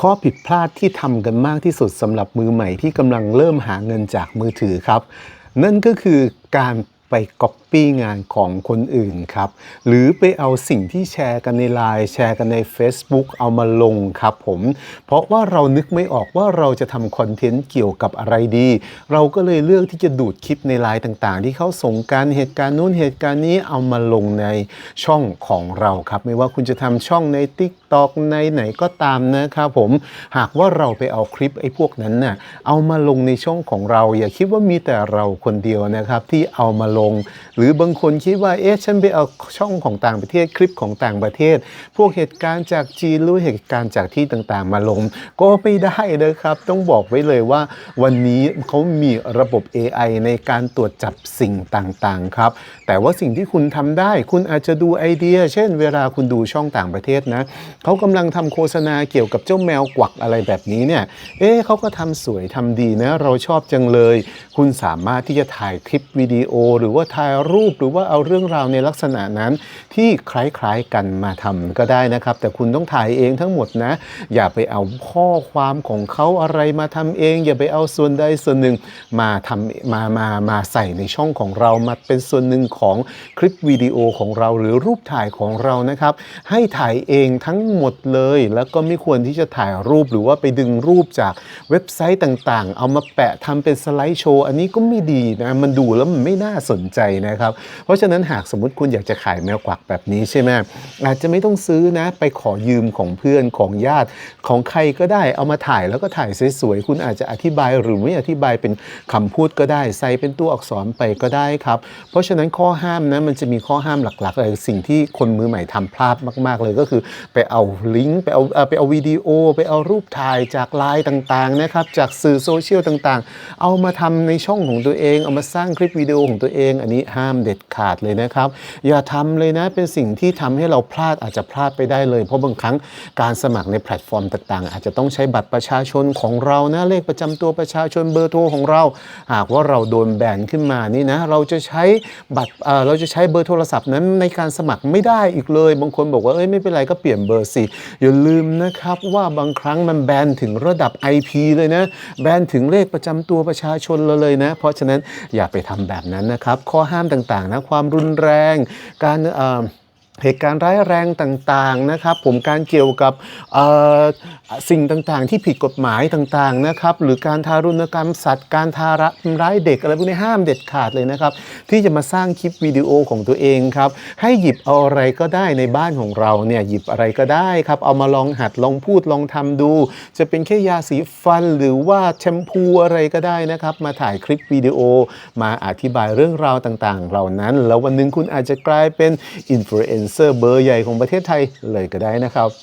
ข้อผิดพลาดที่ทำกันมากที่สุดสำหรับมือใหม่ที่กำลังเริ่มหาเงินจากมือถือครับ นั่นก็คือการ ไปก๊อปปี้งานของคนอื่นครับ หรือไปเอาสิ่งที่แชร์กันในไลน์แชร์กันใน Facebook เอามาลงครับผม เพราะว่าเรานึกไม่ออกว่าเราจะทำคอนเทนต์เกี่ยวกับอะไรดี เราก็เลยเลือกที่จะดูดคลิปในไลน์ต่างๆ ที่เขาส่งการเหตุการณ์นู้นเหตุการณ์นี้เอามาลงในช่องของเราครับ ไม่ว่าคุณจะทำช่องใน Tik t o k ในไหนก็ตามนะครับผมหากว่าเราไปเอาคลิปไอ้พวกนั้นน่ะเอามาลงในช่องของเรา อย่าคิดว่ามีแต่เราคนเดียวนะครับที่เอามาลง หรือบางคนคิดว่าเอ๊ะฉันไปเอาช่องของต่างประเทศคลิปของต่างประเทศ พวกเหตุการณ์จากจีนหรือเหตุการณ์จากที่ต่างๆ มาลง ก็ไม่ได้นะครับ ต้องบอกไว้เลยว่า วันนี้เขามีระบบ AI ในการตรวจจับสิ่งต่างๆครับ แต่ว่าสิ่งที่คุณทำได้ คุณอาจจะดูไอเดีย เช่น เวลาคุณดูช่องต่างประเทศนะเขากำลังทำโฆษณาเกี่ยวกับเจ้าแมวกวักอะไรแบบนี้เนี่ยเอ๊ะเขาก็ทำสวยทำดีนะ เราชอบจังเลย คุณสามารถที่จะถ่ายคลิปวิดีโอหรืรือว่าถ่ายรูปหรือว่าเอาเรื่องราวในลักษณะนั้น ที่คล้ายๆกันมาทำก็ได้นะครับ แต่คุณต้องถ่ายเองทั้งหมดนะ อย่าไปเอาข้อความของเขาอะไรมาทำเอง อย่าไปเอาส่วนใดส่วนหนึ่งมาทำมามามาใส่ในช่องของเรามาเป็นส่วนหนึ่งของคลิปวิดีโอของเราหรือรูปถ่ายของเรานะครับ ให้ถ่ายเองทั้งหมดเลย แล้วก็ไม่ควรที่จะถ่ายรูปหรือว่าไปดึงรูปจากเว็บไซต์ต่างๆ เอามาแปะทำเป็นสไลด์โชว์อันนี้ก็ไม่ดีนะมันดูแล้วมันไม่น่าสนใจนะครับ เพราะฉะนั้นหากสมมติคุณอยากจะขายแมวกวักแบบนี้ใช่ไหมอาจจะไม่ต้องซื้อนะไปขอยืมของเพื่อนของญาติของใครก็ได้เอามาถ่ายแล้วก็ถ่ายสวยๆคุณอาจจะอธิบายหรือไม่อธิบายเป็นคำพูดก็ได้ ใส่เป็นตัวอักษรไปก็ได้ครับเพราะฉะนั้นข้อห้ามนะมันจะมีข้อห้ามหลักๆเลยสิ่งที่คนมือใหม่ทำพลาดมาก ๆ เลยก็คือ ไปเอาลิงก์ไปเอาไปเอาวิดีโอ ไปเอารูปถ่ายจากไลน์ต่างๆนะครับจากสื่อโซเชียลต่างๆ เอามาทำในช่องของตัวเอง เอามาสร้างคลิปวิดีโอของตัวเองอันนี้ห้ามเด็ดขาดเลยนะครับ อย่าทำเลยนะเป็นสิ่งที่ทำให้เราพลาดอาจจะพลาดไปได้เลย เพราะบางครั้งการสมัครในแพลตฟอร์มต่างๆ อาจจะต้องใช้บัตรประชาชนของเรานะเลขประจำตัวประชาชนเบอร์โทรของเรา หากว่าเราโดนแบนขึ้นมานี่นะเราจะใช้บัตรเราจะใช้เบอร์โทรศัพท์นั้นในการสมัครไม่ได้อีกเลย บางคนบอกว่าเอ้ยไม่เป็นไรก็เปลี่ยนเบอร์สิอย่าลืมนะครับว่าบางครั้งมันแบนถึงระดับ IP เลยนะแบนถึงเลขประจำตัวประชาชนเราเลยนะ เพราะฉะนั้นอย่าไปทำแบบนั้นนะครับข้อห้ามต่างๆนะความรุนแรงการ เหตุการณ์ร้ายแรงต่างๆนะครับ ผมการเกี่ยวกับสิ่งต่างๆ ที่ผิดกฎหมายต่างๆนะครับ หรือการทารุณกรรมสัตว์ การทาระร้ายเด็กอะไรพวกนี้ห้ามเด็ดขาดเลยนะครับ ที่จะมาสร้างคลิปวิดีโอของตัวเองครับ ให้หยิบเอาอะไรก็ได้ในบ้านของเราเนี่ยหยิบอะไรก็ได้ครับ เอามาลองหัดลองพูดลองทำดู จะเป็นแค่ยาสีฟันหรือว่าแชมพูอะไรก็ได้นะครับ มาถ่ายคลิปวิดีโอมาอธิบายเรื่องราวต่างๆ เหล่านั้น แล้ววันหนึ่งคุณอาจจะกลายเป็นอินฟลูเอนนเซอร์เบอร์ใหญ่ของประเทศไทยเลยก็ได้นะครับ